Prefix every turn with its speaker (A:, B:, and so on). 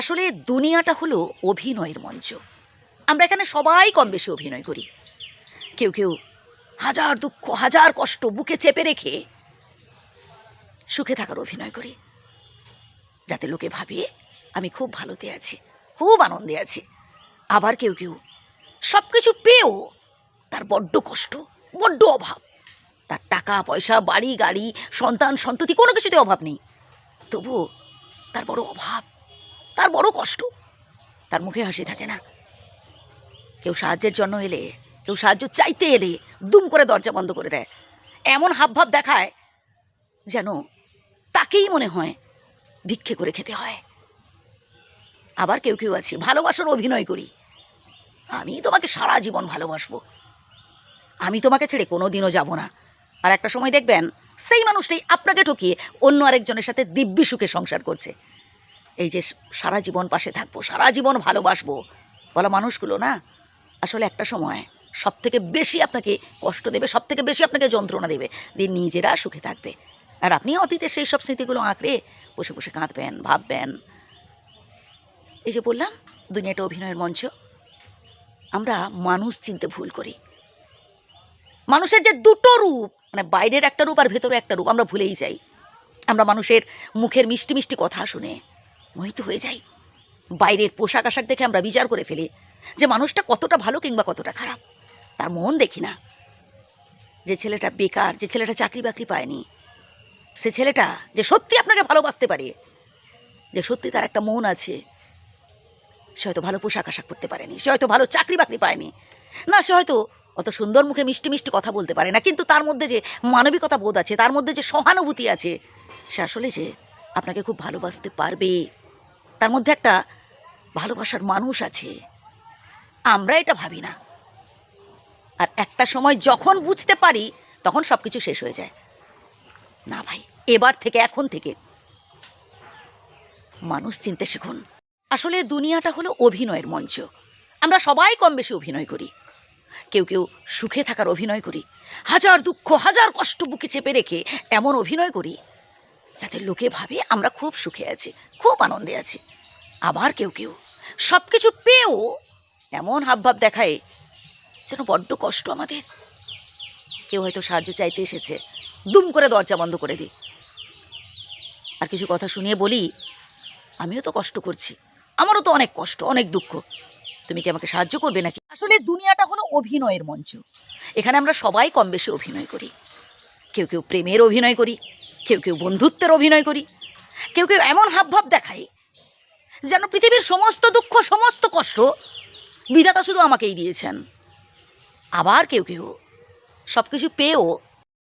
A: আসলে দুনিয়াটা হলো অভিনয়ের মঞ্চ। আমরা এখানে সবাই কম বেশি অভিনয় করি। কেউ কেউ হাজার দুঃখ, হাজার কষ্ট বুকে চেপে রেখে সুখে থাকার অভিনয় করি। যাতে লোকে ভাবে আমি খুব ভালোতে আছি, খুব আনন্দে আছি। আবার কেউ কেউ সব কিছু পেয়েও তার বড্ড কষ্ট, বড্ড অভাব। তার টাকা, পয়সা, বাড়ি, গাড়ি, সন্তান, সন্ততি কোনো কিছুতে অভাব নেই। তবুও তার বড় অভাব তার বড় কষ্ট। তার মুখে হাসি থাকে না। কেউ সাহায্যের জন্য এলে, কেউ সাহায্য চাইতে এলে দুম করে দরজা বন্ধ করে দেয়। এমন হাবভাব দেখায় যেন তাকেই মনে হয় ভিক্ষে করে খেতে হয়। আবার কেউ কেউ আছে, ভালোবাসার অভিনয় করি। আমি তোমাকে সারা জীবন ভালোবাসবো। আমি তোমাকে ছেড়ে কোনো দিনও যাব না। আর একটা সময় দেখবেন, সেই মানুষটাই আপনাকে ঠকিয়ে অন্য আরেকজনের সাথে দিব্যি সুখে সংসার করছে। এই যে সারা জীবন পাশে থাকব, সারা জীবন ভালোবাসবো বলা মানুষগুলো না? আসলে একটা সময় সব থেকে বেশি আপনাকে কষ্ট দেবে সব থেকে বেশি আপনাকে যন্ত্রণা দেবে দিয়ে নিজেরা সুখে থাকবে। আর আপনি অতীতে সেই সব স্মৃতিগুলো আঁকড়ে বসে বসে কাঁদবেন, ভাববেন। এই যে বললাম, দুনিয়াটা অভিনয়ের মঞ্চ। আমরা মানুষ চিনতে ভুল করি। মানুষের যে দুটো রূপ মানে বাইরের একটা রূপ আর ভেতরে একটা রূপ, আমরা ভুলেই যাই। আমরা মানুষের মুখের মিষ্টি মিষ্টি কথা শুনে মোহিত হয়ে যাই। বাইরের পোশাক আশাক দেখে আমরা বিচার করে ফেলি যে মানুষটা কতটা ভালো কিংবা কতটা খারাপ। তার মন দেখি না। যে ছেলেটা বেকার, যে ছেলেটা চাকরি বাকরি পায়নি, সে ছেলেটা যে সত্যি আপনাকে ভালোবাসতে পারে, যে সত্যি তার একটা মন আছে, সে হয়তো ভালো পোশাক আশাক করতে পারেনি, সে হয়তো ভালো চাকরি বাকরি পায়নি। না, সে হয়তো অত সুন্দর মুখে মিষ্টি মিষ্টি কথা বলতে পারে না, কিন্তু তার মধ্যে যে মানবিকতা বোধ আছে, তার মধ্যে যে সহানুভূতি আছে, সে আসলে যে আপনাকে খুব ভালোবাসতে পারবে। তার মধ্যে একটা ভালোবাসার মানুষ আছে। আমরা এটা ভাবি না। আর একটা সময় যখন বুঝতে পারি, তখন সব কিছু শেষ হয়ে যায়। না ভাই, এবার থেকে, এখন থেকে। মানুষ চিনতে শিখুন। আসলে দুনিয়াটা হলো অভিনয়ের মঞ্চ। আমরা সবাই কম বেশি অভিনয় করি। কেউ কেউ সুখে থাকার অভিনয় করি। হাজার দুঃখ, হাজার কষ্ট বুকে চেপে রেখে এমন অভিনয় করি, যাতে লোকে ভাবে আমরা খুব সুখে আছি, খুব আনন্দে আছি। আবার কেউ কেউ। সব কিছু পেয়েও এমন হাবভাব দেখায় যেন বড্ড কষ্ট আমাদের। কেউ হয়তো সাহায্য চাইতে এসেছে। দুম করে দরজা বন্ধ করে দিই। আর কিছু কথা শুনিয়ে বলি, আমিও তো কষ্ট করছি। আমারও তো অনেক কষ্ট, অনেক দুঃখ। তুমি কি আমাকে সাহায্য করবে নাকি? আসলে দুনিয়াটা হলো অভিনয়ের মঞ্চ। এখানে আমরা সবাই কম বেশি অভিনয় করি। কেউ কেউ প্রেমের অভিনয় করি, কেউ কেউ বন্ধুত্বের অভিনয় করি। কেউ কেউ এমন হাবভাব দেখায় যেন পৃথিবীর সমস্ত দুঃখ, সমস্ত কষ্ট বিধাতা শুধু আমাকেই দিয়েছেন। আবার কেউ কেউ সব কিছু পেয়েও